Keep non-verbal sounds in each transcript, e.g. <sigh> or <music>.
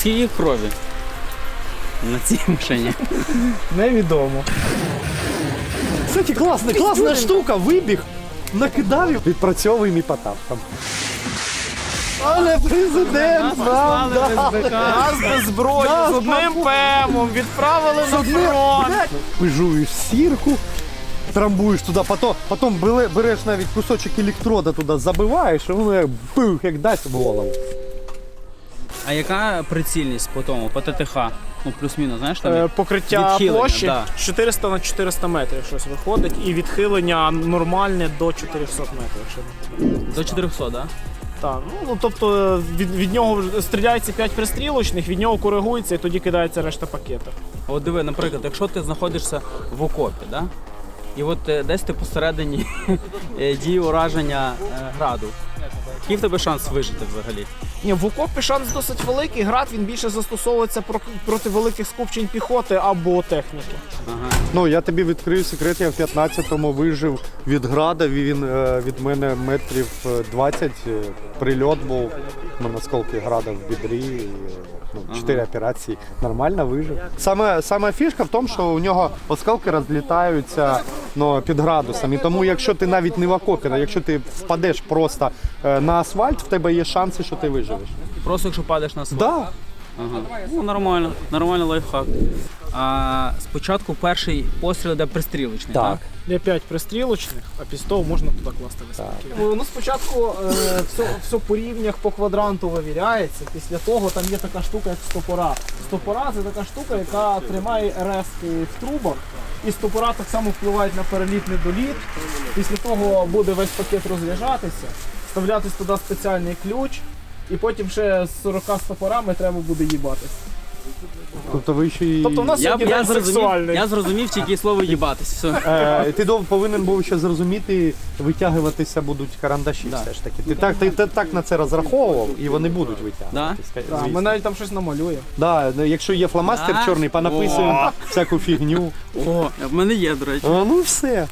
скільки крові? На цій машині. Невідомо. Кстати, класна, класна штука, вибіг, накидав і відпрацьовуємо і потап там. Але президент нам дав. Нас без зброї, Нас з одним попу- пемом відправили на фронт. Вижуєш сірку, трамбуєш туди, потім, потім бере- береш навіть кусочок електрода туди, забиваєш, і воно як пух, як дасть в голову. А яка прицільність по тому, по ТТХ? Ну, плюс-мінус, знаєш там? Е. Покриття Відхилення, площі да. 400 на 400 метрів щось виходить, і відхилення нормальне до 400 метрів. Якщо... До 400, так? Да? Так, ну, ну тобто від, від нього вже стріляється 5 пристрілочних, від нього коригується і тоді кидається решта пакета. От диви, наприклад, якщо ти знаходишся в окопі, да? і от е, десь ти посередині <laughs> е, дії ураження е, граду. Який в тебе шанс вижити взагалі? Ні, в окопі шанс досить великий. Град він більше застосовується про- проти великих скупчень піхоти або техніки. Ага. Ну, я тобі відкрию секрет, я в 15-му вижив від града, він е, від мене метрів е, 20, е, прильот був, у мене осколки града в бідрі, і, ну, 4 операції, нормально вижив. Саме, саме фішка в тому, що у нього осколки розлітаються ну, під градусом, і тому якщо ти навіть не в окопі, а якщо ти впадеш просто е, на асфальт, в тебе є шанси, що ти виживеш. Просто якщо падаєш на асфальт. Да. Ага. Ну, нормально, нормальний лайфхак. А спочатку перший постріл йде пристрілочний, так? Так. Є 5 пристрілочних, а після того можна туди класти висновки. Ну спочатку е, все, все по рівнях по квадранту вивіряється. Після того там є така штука, як стопора. Стопора це така штука, яка тримає резки в трубах. І стопора так само впливають на переліт недоліт. Після того буде весь пакет розряджатися, вставлятись туди спеціальний ключ, і потім ще з 40 стопорами треба буде їбатись. Тобто ви ще й... Тобто в нас Я, сьогодні я, день зрозумів, сексуальний. я зрозумів тільки слово їбатись. Все. Е, ти дов- повинен був ще зрозуміти, витягуватися будуть карандаші Да. все ж таки. Ти так, ти, ти так на це розраховував і вони будуть витягуватися. Да, звісно. ми навіть там щось намалюємо. Да, ну, якщо є фломастер Да? чорний, понаписуємо О. всяку фігню. О, в мене є, до речі. А, ну все.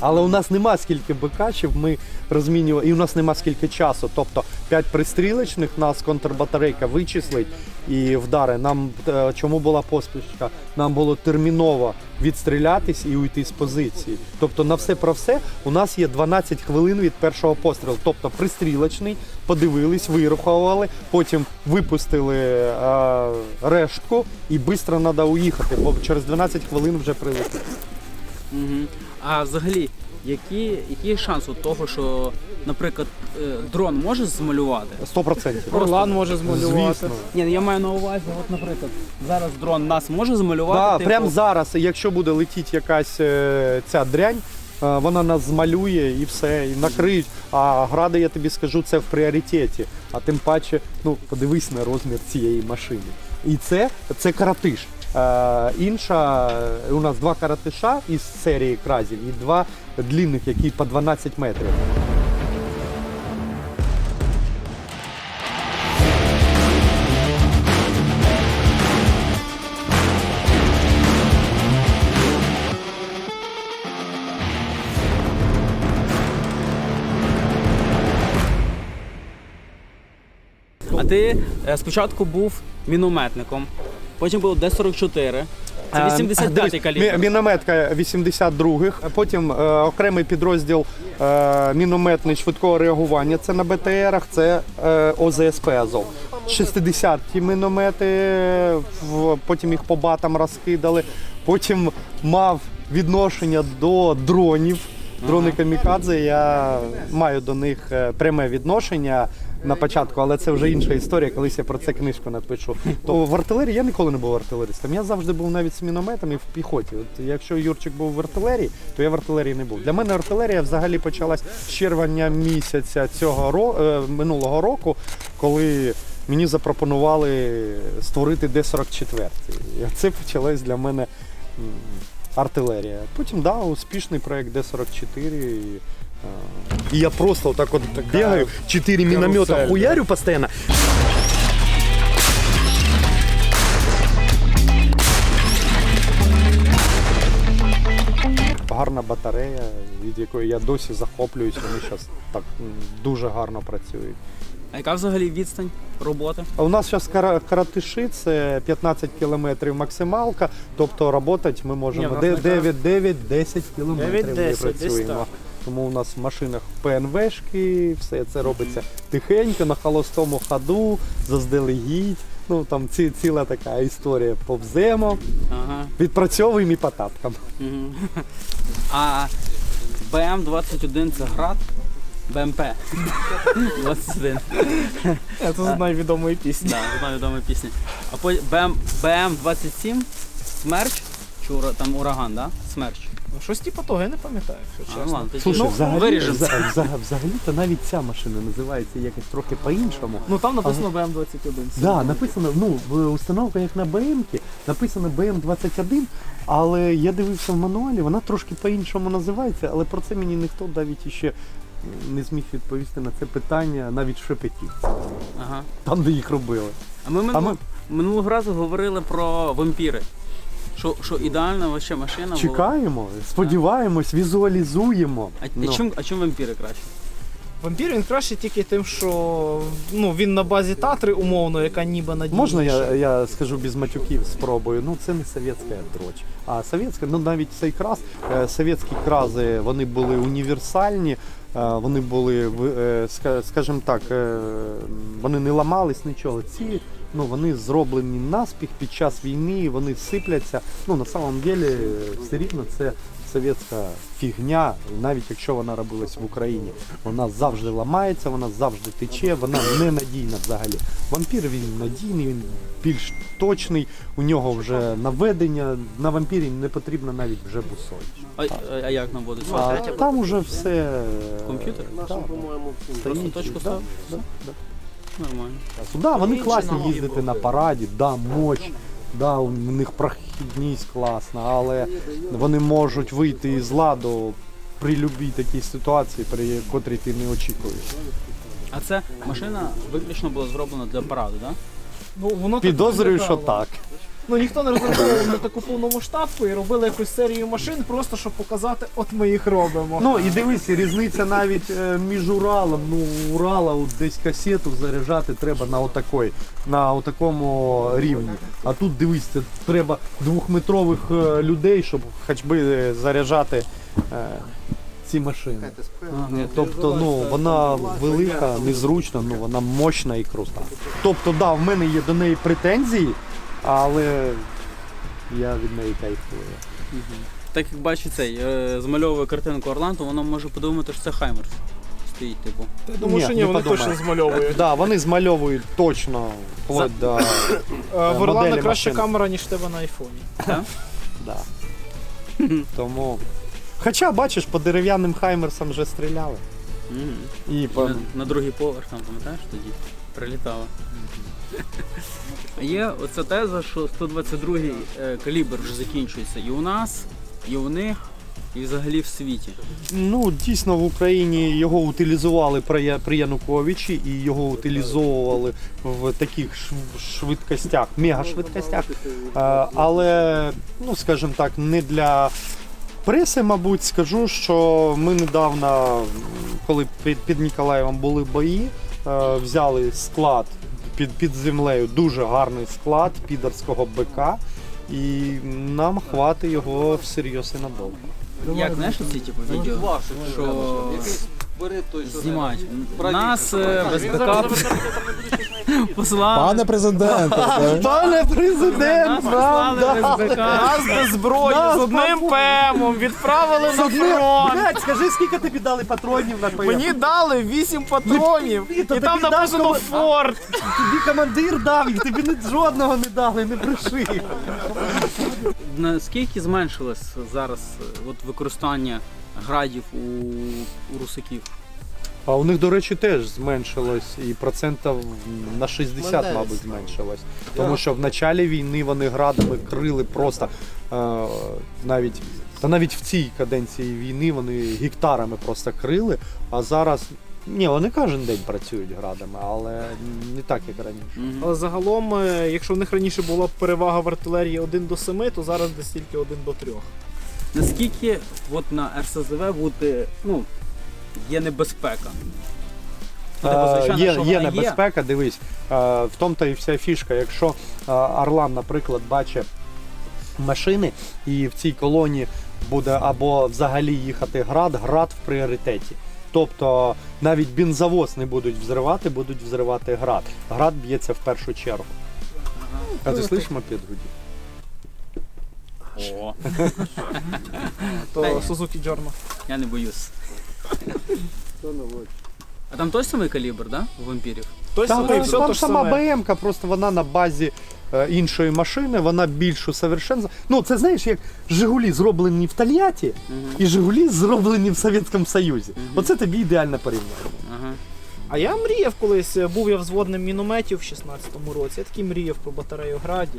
Але у нас нема скільки щоб ми розмінювали, і у нас нема скільки часу. Тобто 5 пристрілочних нас контрбатарейка вичислить і вдари. Нам е, чому була поспішка? Нам було терміново відстрілятись і уйти з позиції. Тобто на все про все у нас є 12 хвилин від першого пострілу. Тобто пристрілочний, подивились, вирухували, потім випустили е, рештку і швидко треба уїхати, бо через 12 хвилин вже прилетить. Угу. А взагалі, які, який шанс у того, що, наприклад, е, дрон може змалювати? 100%. Орлан може змалювати. Звісно. Ні, ну, я маю на увазі, от, наприклад, зараз дрон нас може змалювати. Да, типу, прямо зараз, якщо буде летіти якась е, ця дрянь, е, вона нас змалює і все, і накриють. А гради, я тобі скажу, це в пріоритеті. А тим паче, ну подивись на розмір цієї машини. І це, це каратиш. Е, інша, у нас два каратиша із серії кразів і два длінних, які по 12 метрів. А ти е, спочатку був мінометником, потім був Д-44. Це Е, 85-й дивись, калібр. Мінометка 82-х, потім е, окремий підрозділ е, мінометний швидкого реагування. Це на БТРах, це е, ОЗСП Азов. 60-ті міномети, в- потім їх по батам розкидали. Потім мав відношення до дронів. Дрони камікадзе, я маю до них е, пряме відношення на початку, але це вже інша історія, колись я про це книжку напишу. То в артилерії я ніколи не був артилеристом. Я завжди був навіть з мінометом і в піхоті. От якщо Юрчик був в артилерії, то я в артилерії не був. Для мене артилерія взагалі почалась з червня місяця цього ро... е, минулого року, коли мені запропонували створити Д-44. І це почалось для мене артилерія. Потім, да, успішний проект Д-44. І, е, я просто отак от бігаю, чотири міномета карусель, хуярю постійно. Гарна батарея, від якої я досі захоплююсь, вони зараз так м, дуже гарно працюють. А яка взагалі відстань роботи? А у нас зараз каратиші це 15 кілометрів максималка, тобто працювати ми Ні, можемо в нас де- 9-9-10 кілометрів 9-10, ми десь працюємо. так. Тому у нас в машинах ПНВшки, все це робиться тихенько, на холостому ходу, заздалегідь. Ну там ці, ціла така історія повземо, Ага. відпрацьовуємо і по тапкам. Мгм. А БМ-21 це град? БМП. 21. Це з одної відомої пісні. Да, з одної відомої пісні. А потім БМ, БМ-27 Смерч? Чи ура- там ураган, да? Смерч. Ну, щось типу того, я не пам'ятаю, якщо ну чесно. ладно, тоді Слушай, ну, взагалі, виріжемо. вза- вза- взагалі-то навіть ця машина називається якось трохи по-іншому. Ну там написано BM21. Да, написано, ну, в установка як на БМ, написано BM21, але я дивився в мануалі, вона трошки по-іншому називається, але про це мені ніхто навіть ще не зміг відповісти на це питання навіть в шепеті, Ага. там, де їх робили. А ми, А ми минулого разу говорили про вампіри. Що, що ідеальна вообще машина була. чекаємо, сподіваємось, візуалізуємо. А, Ну. а, чим, а чим вампіри краще? Вампір він краще тільки тим, що ну, він на базі Татри умовно, яка ніби надійніша. Можна я, я скажу без матюків спробую? Ну це не совєтська дроч. А совєтська, ну навіть цей крас, е, совєтські крази вони були універсальні, е, вони були, в- е, скажімо так, вони не ламались нічого. Ці ну, вони зроблені наспіх під час війни, вони сипляться. Ну на самом деле е, все рівно це совєтська фігня, навіть якщо вона робилась в Україні. Вона завжди ламається, вона завжди тече, вона ненадійна взагалі. Вампір він надійний, він більш точний, у нього вже наведення. На вампірі не потрібно навіть вже бусоль. А, а, а як наводиться? А там уже все. е, Комп'ютер? Да, Просто стоїть. точку Да, ставиш? да, да. Нормально. Да, вони класні їздити на параді, да, моч, да, у них прохідність класна, але вони можуть вийти із ладу при будь-якій такій ситуації, при котрій ти не очікуєш. А це машина виключно була зроблена для параду, так? Ну, воно так Підозрюю, що виглядало. так. Ну ніхто не розраховував на таку повномасштабку і робили якусь серію машин, просто щоб показати, от ми їх робимо. Ну і дивись, різниця навіть е, між Уралом. Ну, Урала от десь касету заряджати треба на отакой, на отакому рівні. А тут дивись, це треба двохметрових е, людей, щоб хоч би е, заряджати е, ці машини. Тобто, ну вона велика, незручна, ну вона мощна і крута. Тобто, да, в мене є до неї претензії, але я від неї кайфую. Так як бачу цей, е, змальовує картинку Орландо, воно може подумати, що це Хаймерс. Стоїть, типу. Я думаю, Ні, що ні, не вони подумаю. точно змальовують. Да, вони змальовують точно вплоть до Е, В Орлана моделі краща камера, ніж в тебе на айфоні. <laughs> да. Тому. Хоча, бачиш, по дерев'яним хаймерсам вже стріляли. Мгм. І І по... на, на другий поверх там, пам'ятаєш, тоді прилітало. Є оця теза, що 122-й е, калібр вже закінчується і у нас, і у них, і взагалі в світі. Ну, дійсно, в Україні його утилізували при, Януковичі і його утилізовували в таких швидкостях, мегашвидкостях. Е, Але, ну, скажімо так, не для преси, мабуть, скажу, що ми недавно, коли під, Ніколаєвом були бої, е, взяли склад під, під землею, дуже гарний склад підерського БК. І нам хватить його всерйоз і надовго. Як знаєш ці типу відео, що Бери той, що знімають. Нас е, без бекапу послали. Пане президенте, <laughs> Пане президент, Нас послали без бекапу. Без зброї, з одним ПМом відправили на фронт. Блять, скажи, скільки тобі дали патронів на ПМ? Мені дали 8 патронів, і там тобі написано дав Форд. Тобі командир дав їх, тобі жодного не дали, не бреши. Наскільки зменшилось зараз е, от, використання градів у, у русаків? А у них, до речі, теж зменшилось і процентів на 60, мабуть, зменшилось. Тому що в началі війни вони градами крили просто е, навіть. Та навіть в цій каденції війни вони гектарами просто крили, а зараз. Ні, вони кожен день працюють градами, але не так, як раніше. Але загалом, е, якщо в них раніше була перевага в артилерії 1 до 7, то зараз десь тільки 1 до 3. Наскільки от на РСЗВ бути, ну, є небезпека? Ну, типу, Е, звичайно, є, що є вона небезпека, дивись. Е, в тому та і вся фішка. Якщо е, Орлан, наприклад, бачить машини і в цій колоні буде або взагалі їхати град, град в пріоритеті. Тобто навіть бензовоз не будуть взривати, будуть взривати град. Град б'ється в першу чергу. А ти слышиш мопед гудить? О, <laughs> То Ей. Suzuki я не боюсь. А там той самий калібр, да? У вампірів? Той Там, самий, там, все там то ж сама саме. БМ, просто вона на базі е, іншої машини, вона більш усовершенствована. Ну, це знаєш, як Жигулі зроблені в Тольятті і Жигулі зроблені в Совєтському Союзі. Оце тобі ідеальне порівняння. Ага. А я мріяв колись, е, був я взводним мінометів в 16-му році. Я такий мріяв про батарею граді.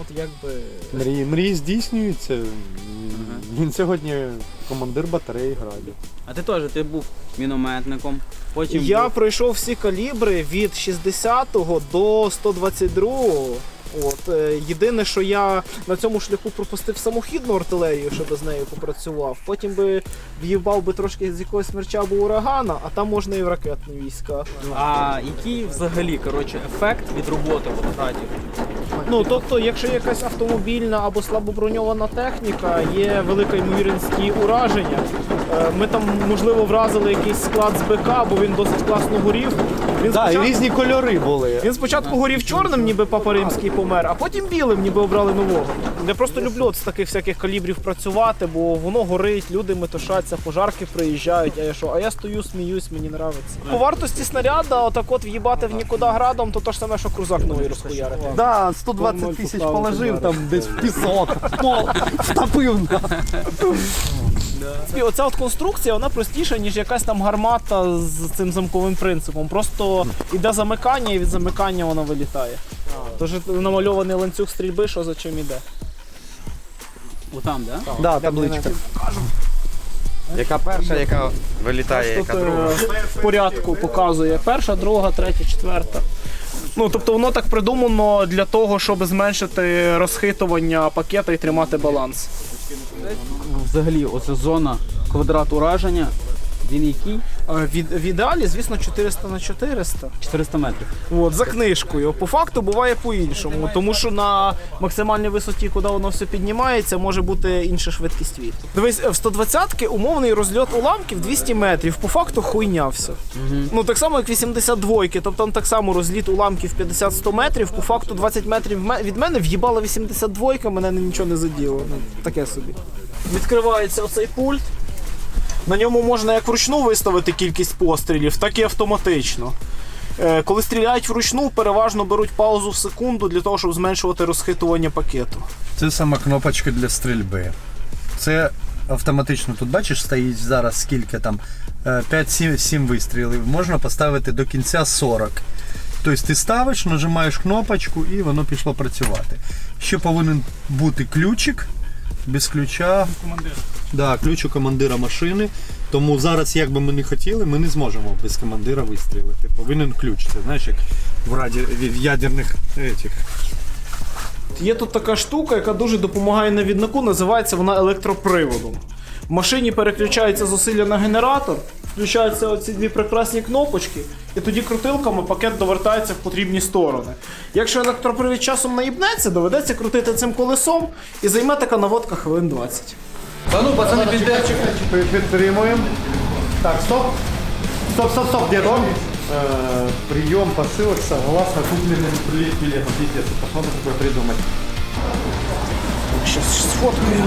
От якби. Мрії, мрії здійснюються. Він сьогодні командир батареї граді. А ти теж ти був мінометником. Потім Я був- пройшов всі калібри від 60-го до 122-го. От, е, єдине, що я на цьому шляху пропустив самохідну артилерію, щоб з нею попрацював. Потім би в'їбав би трошки з якогось смерча або урагана, а там можна і в ракетні війська. А який взагалі коротше, ефект від роботи в? Ну тобто, якщо якась автомобільна або слабоброньована техніка, є велика ймовірність її ураження. Е, Ми там можливо вразили якийсь склад з БК, бо він досить класно горів. Він Так, і спочатку- різні кольори були. Він спочатку горів чорним, ніби папа римський помер, а потім білим, ніби обрали нового. Я просто люблю от з таких всяких калібрів працювати, бо воно горить, люди метушаться, пожарки приїжджають. А я що? А я стою, сміюсь, мені нравиться. По вартості снаряда, отак от в'їбати в нікуди градом, то то ж саме, що крузак новий розхуярити. Да, 120 тисяч положив там десь в пісок, в пол, втопив. І оця от конструкція вона простіша, ніж якась там гармата з цим замковим принципом. Просто іде замикання, і від замикання вона вилітає. Тож намальований ланцюг стрільби, що за чим іде. Отам, да? Да, табличка. Яка перша, яка вилітає, яка е, друга. в порядку показує перша, друга, третя, четверта. Ну, тобто воно так придумано для того, щоб зменшити розхитування пакета і тримати баланс. Взагалі, оця зона квадрат ураження, він який? Е, Від, в ідеалі, звісно, 400 на 400. 400 метрів. От, за книжкою. По факту буває по-іншому, тому що на максимальній висоті, куди воно все піднімається, може бути інша швидкість вітру. Дивись, в 120-ки умовний розльот уламків 200 метрів, по факту хуйня все. Ну так само, як 82-ки, тобто там так само розліт уламків 50-100 метрів, по факту 20 метрів від мене в'їбала 82-ка, мене нічого не заділо. Ну, таке собі. Відкривається оцей пульт. На ньому можна як вручну виставити кількість пострілів, так і автоматично. Е, Коли стріляють вручну, переважно беруть паузу в секунду для того, щоб зменшувати розхитування пакету. Це саме кнопочка для стрільби. Це автоматично тут бачиш, стоїть зараз скільки там 5-7 вистрілів. Можна поставити до кінця 40. Тобто ти ставиш, нажимаєш кнопочку і воно пішло працювати. Ще повинен бути ключик. Без ключа. Да, ключ у командира машини. Тому зараз, як би ми не хотіли, ми не зможемо без командира вистрілити. Повинен ключ. Це знаєш, як в раді в ядерних етих. Є тут така штука, яка дуже допомагає навіднику, називається вона електроприводом. В машині переключається зусилля на генератор, включаються оці дві прекрасні кнопочки, і тоді крутилками пакет довертається в потрібні сторони. Якщо електропривід часом наїбнеться, доведеться крутити цим колесом і займе така наводка хвилин 20. Підтримуємо. Так, стоп. Стоп, стоп, стоп, дід. Е, Прийом посилок согласно купленным билетам. Пиздец, посмотрим, такое придумать. Щас сфоткаю.